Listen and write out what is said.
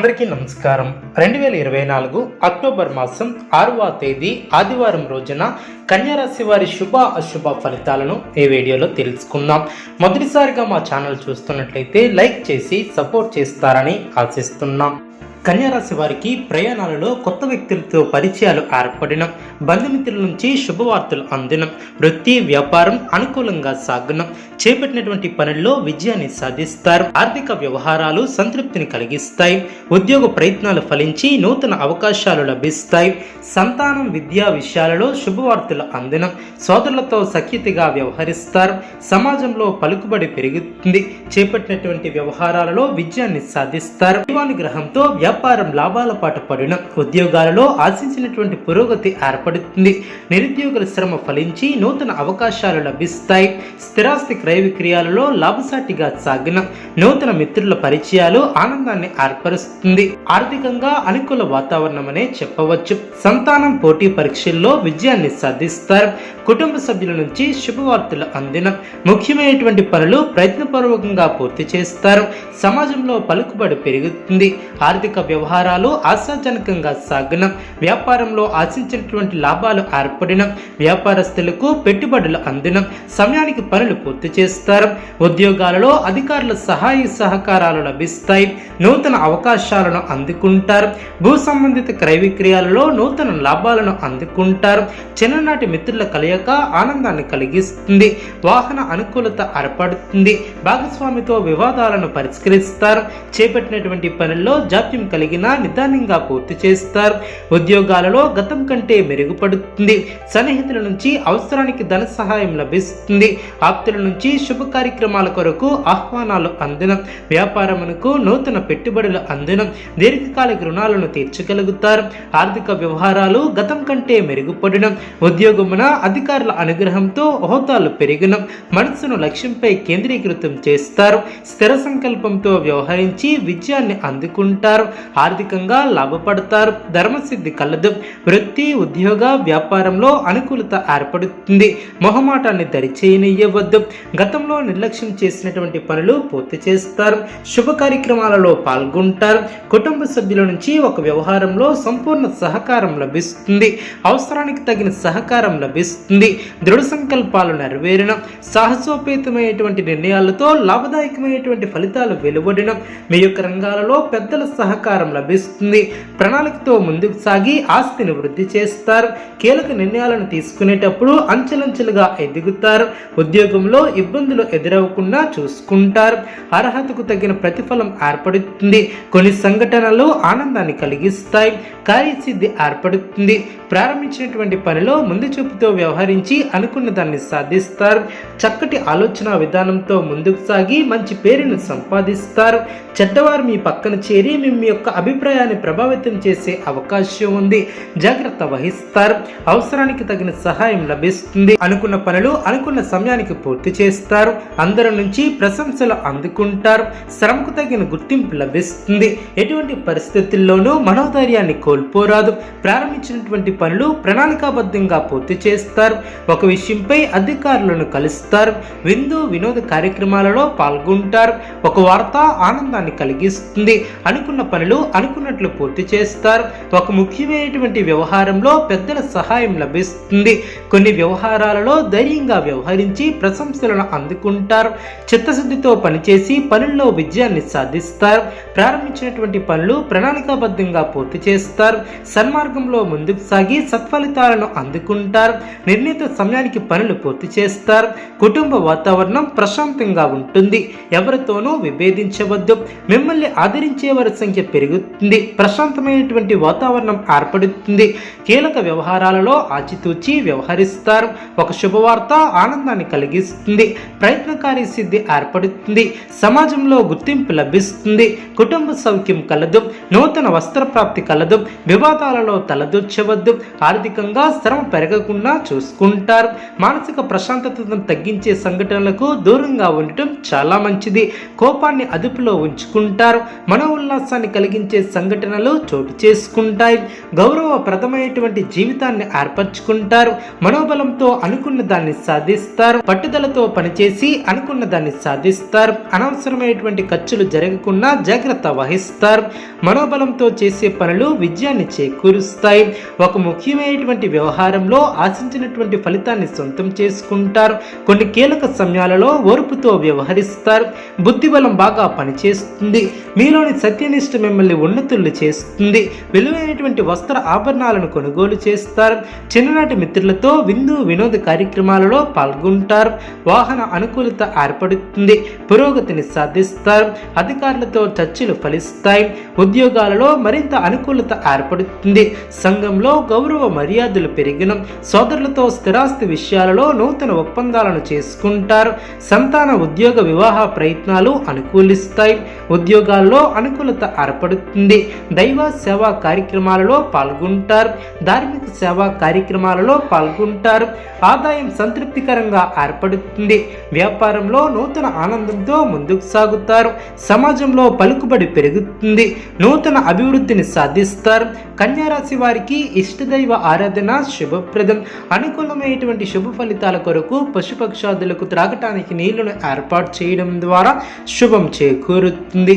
అందరికీ నమస్కారం. రెండు వేల ఇరవై నాలుగు అక్టోబర్ మాసం ఆరవ తేదీ ఆదివారం రోజున కన్యారాశి వారి శుభ అశుభ ఫలితాలను ఈ వీడియోలో తెలుసుకుందాం. మొదటిసారిగా మా ఛానల్ చూస్తున్నట్లయితే లైక్ చేసి సపోర్ట్ చేస్తారని ఆశిస్తున్నాం. కన్యారాశి వారికి ప్రయాణాలలో కొత్త వ్యక్తులతో పరిచయాలు ఏర్పడిన బంధుమిత్రుల నుంచి శుభవార్తలు అందిన వృత్తి వ్యాపారం అనుకూలంగా సాగనం. చేపట్టినటువంటి పనుల్లో విజయాన్ని సాధిస్తారు. ఆర్థిక వ్యవహారాలు సంతృప్తిని కలిగిస్తాయి. ఉద్యోగ ప్రయత్నాలు ఫలించి నూతన అవకాశాలు లభిస్తాయి. సంతానం విద్యా విషయాలలో శుభవార్తలు అందిన సోదరులతో సఖ్యతగా వ్యవహరిస్తారు. సమాజంలో పలుకుబడి పెరుగుతుంది. చేపట్టినటువంటి వ్యవహారాలలో విజయాన్ని సాధిస్తారు. గ్రహంతో వ్యాపారం వ్యాపారం లాభాల పాట పడిన ఉద్యోగాలలో ఆశించినటువంటి పురోగతి ఏర్పడుతుంది. నిరుద్యోగుల శ్రమ ఫలించి నూతన అవకాశాలు లభిస్తాయి. స్థిరాస్తి క్రయ విక్రయాలలో లాభసాటిగా సాగిన నూతన మిత్రుల పరిచయాలు ఆనందాన్ని ఏర్పరుస్తుంది. ఆర్థికంగా అనుకూల వాతావరణమనే చెప్పవచ్చు. సంతానం పోటీ పరీక్షల్లో విజయాన్ని సాధిస్తారు. కుటుంబ సభ్యుల నుంచి శుభవార్తలు అందిన ముఖ్యమైనటువంటి పనులు ప్రయత్నపూర్వకంగా పూర్తి చేస్తారు. సమాజంలో పలుకుబడి పెరుగుతుంది. ఆర్థిక వ్యవహారాలు ఆశాజనకంగా సాగిన వ్యాపారంలో ఆశించినటువంటి లాభాలు ఏర్పడిన వ్యాపారస్తులకు పెట్టుబడులు అందిన సమయానికి పనులు పూర్తి చేస్తారు. ఉద్యోగాలలో అధికారుల సహాయ సహకారాలు లభిస్తాయి. నూతన అవకాశాలను అందుకుంటారు. భూ సంబంధిత క్రయ విక్రయాలలో నూతన లాభాలను అందుకుంటారు. చిన్ననాటి మిత్రుల కలయిక ఆనందాన్ని కలిగిస్తుంది. వాహన అనుకూలత ఏర్పడుతుంది. భాగస్వామితో వివాదాలను పరిష్కరిస్తారు. చేపట్టినటువంటి పనుల్లో జాప్యం కలిగిన నిదానంగా పూర్తి చేస్తారు. ఉద్యోగాలలో గతం కంటే మెరుగుపడుతుంది. సన్నిహితుల నుంచి అవసరానికి ధన సహాయం లభిస్తుంది. ఆప్తుల నుంచి శుభ కార్యక్రమాల కొరకు ఆహ్వానాలు అందినం. వ్యాపారమునకు నూతన పెట్టుబడులు అందినం. దీర్ఘకాలిక రుణాలను తీర్చగలుగుతారు. ఆర్థిక వ్యవహారాలు గతం కంటే మెరుగుపడినం ఉద్యోగమున అధికారుల అనుగ్రహంతో హోదాలు పెరిగిన మనసును లక్ష్యంపై కేంద్రీకృతం చేస్తారు. స్థిర సంకల్పంతో వ్యవహరించి విజయాన్ని అందుకుంటారు. ఆర్థికంగా లాభపడతారు. ధర్మసిద్ధి కలదు. వృత్తి ఉద్యోగ వ్యాపారంలో అనుకూలత ఏర్పడుతుంది. మొహమాటాన్ని దరిచేయనియ్యవద్దు. గతంలో నిర్లక్ష్యం చేసినటువంటి పనులు పూర్తి చేస్తారు. శుభ కార్యక్రమాలలో పాల్గొంటారు. కుటుంబ సభ్యుల నుంచి ఒక వ్యవహారంలో సంపూర్ణ సహకారం లభిస్తుంది. అవసరానికి తగిన సహకారం లభిస్తుంది. దృఢ సంకల్పాలు నెరవేరిన. సాహసోపేతమైనటువంటి నిర్ణయాలతో లాభదాయకమైనటువంటి ఫలితాలు వెలువడిన. మీ యొక్క రంగాలలో పెద్దల సహకారం లభిస్తుంది. ప్రణాళికతో ముందుకు సాగి ఆస్తిని వృద్ధి చేస్తారు. కీలక నిర్ణయాలను తీసుకునేటప్పుడు అంచెలంచెలుగా ఎదుగుతారు. ఉద్యోగంలో ఇబ్బందులు ఎదురవకుండా చూసుకుంటారు. అర్హతకు తగిన ప్రతిఫలం ఏర్పడుతుంది. కొన్ని సంఘటనలు ఆనందాన్ని కలిగిస్తాయి. కార్యసిద్ధి ఏర్పడుతుంది. ప్రారంభించినటువంటి పనిలో ముందు చూపుతో వ్యవహరించి అనుకున్న దాన్ని సాధిస్తారు. చక్కటి ఆలోచన విధానంతో ముందుకు సాగి మంచి పేరును సంపాదిస్తారు. చెడ్డవారు మీ పక్కన చేరి మీ మీ యొక్క అభిప్రాయాన్ని ప్రభావితం చేసే అవకాశం ఉంది. జాగ్రత్త వహిస్తారు. అవసరానికి తగిన సహాయం లభిస్తుంది. అనుకున్న పనులు అనుకున్న సమయానికి పూర్తి చేస్తారు. అందరి నుంచి ప్రశంసలు అందుకుంటారు. శ్రమకు తగిన గుర్తింపు లభిస్తుంది. ఎటువంటి పరిస్థితుల్లోనూ మనోధైర్యాన్ని కోల్పోరాదు. ప్రారంభించినటువంటి పనులు ప్రణాళికాబద్ధంగా పూర్తి చేస్తారు. ఒక విషయంపై అధికారులను కలుస్తారు. విందు వినోద కార్యక్రమాలలో పాల్గొంటారు. ఒక వార్త ఆనందాన్ని కలిగిస్తుంది. అనుకున్న పనులు అనుకున్నట్లు పూర్తి చేస్తారు. ఒక ముఖ్యమైనటువంటి వ్యవహారంలో పెద్దల సహాయం లభిస్తుంది. కొన్ని వ్యవహారాలలో ధైర్యంగా వ్యవహరించి ప్రశంసలను అందుకుంటారు. చిత్తశుద్ధితో పనిచేసి పనుల్లో విజయాన్ని సాధిస్తారు. ప్రారంభించినటువంటి పనులు ప్రణాళికాబద్ధంగా పూర్తి చేస్తారు. సన్మార్గంలో ముందుకు సాగి సత్ఫలితాలను అందుకుంటారు. నిర్ణీత సమయానికి పనులు పూర్తి చేస్తారు. కుటుంబ వాతావరణం ప్రశాంతంగా ఉంటుంది. ఎవరితోనూ విభేదించవద్దు. మిమ్మల్ని ఆదరించే వారి సంఖ్య పెరుగుతుంది. ప్రశాంతమైనటువంటి వాతావరణం ఏర్పడుతుంది. కీలక వ్యవహారాలలో ఆచితూచి వ్యవహరిస్తారు. ఒక శుభవార్త ఆనందాన్ని కలిగిస్తుంది. ప్రయత్నకారి సిద్ధి ఏర్పడుతుంది. సమాజంలో గుర్తింపు లభిస్తుంది. కుటుంబ సౌఖ్యం కలదు. నూతన వస్త్ర ప్రాప్తి కలదు. వివాదాలలో తలదూర్చవద్దు. ఆర్థికంగా శ్రమ పెరగకుండా చూసుకుంటారు. మానసిక ప్రశాంతతను తగ్గించే సంఘటనలకు దూరంగా ఉండటం చాలా మంచిది. కోపాన్ని అదుపులో ఉంచుకుంటారు. మన ఉల్లాసాన్ని కలిగి కలిగించే సంఘటనలు చోటు చేసుకుంటాయి. గౌరవప్రదమైనటువంటి జీవితాన్ని ఏర్పరచుకుంటారు. మనోబలంతో అనుకున్న దాన్ని సాధిస్తారు. పట్టుదలతో పనిచేసి అనుకున్న దాన్ని సాధిస్తారు. అనవసరమైనటువంటి ఖర్చులు జరగకుండా జాగ్రత్త వహిస్తారు. మనోబలంతో చేసే పనులు విజయాన్ని చేకూరుస్తాయి. ఒక ముఖ్యమైనటువంటి వ్యవహారంలో ఆశించినటువంటి ఫలితాన్ని సొంతం చేసుకుంటారు. కొన్ని కీలక సమయాలలో ఓర్పుతో వ్యవహరిస్తారు. బుద్ధిబలం బాగా పనిచేస్తుంది. మీలోని సత్యనిష్టమే మిమ్మల్ని ఉన్నతులు చేస్తుంది. విలువైనటువంటి వస్త్ర ఆభరణాలను కొనుగోలు చేస్తారు. చిన్ననాటి మిత్రులతో విందు వినోద కార్యక్రమాలలో పాల్గొంటారు. వాహన అనుకూలత ఏర్పడుతుంది. పురోగతిని సాధిస్తారు. అధికారులతో చర్చలు ఫలిస్తాయి. ఉద్యోగాలలో మరింత అనుకూలత ఏర్పడుతుంది. సంఘంలో గౌరవ మర్యాదలు పెరిగిన సోదరులతో స్థిరాస్తి విషయాలలో నూతన ఒప్పందాలను చేసుకుంటారు. సంతాన ఉద్యోగ వివాహ ప్రయత్నాలు అనుకూలిస్తాయి. ఉద్యోగాల్లో అనుకూలత ఏర్పడుతుంది. దైవ సేవా కార్యక్రమాలలో పాల్గొంటారు. ధార్మిక సేవా కార్యక్రమాలలో పాల్గొంటారు. ఆదాయం సంతృప్తికరంగా ఏర్పడుతుంది. వ్యాపారంలో నూతన ఆనందంతో ముందుకు సాగుతారు. సమాజంలో పలుకుబడి పెరుగుతుంది. నూతన అభివృద్ధిని సాధిస్తారు. కన్యారాశి వారికి ఇష్టదైవ ఆరాధన శుభప్రదం. అనుకూలమైనటువంటి శుభ ఫలితాల కొరకు పశుపక్షాదులకు త్రాగటానికి నీళ్ళను ఏర్పాటు చేయడం ద్వారా శుభం చేకూరుతుంది.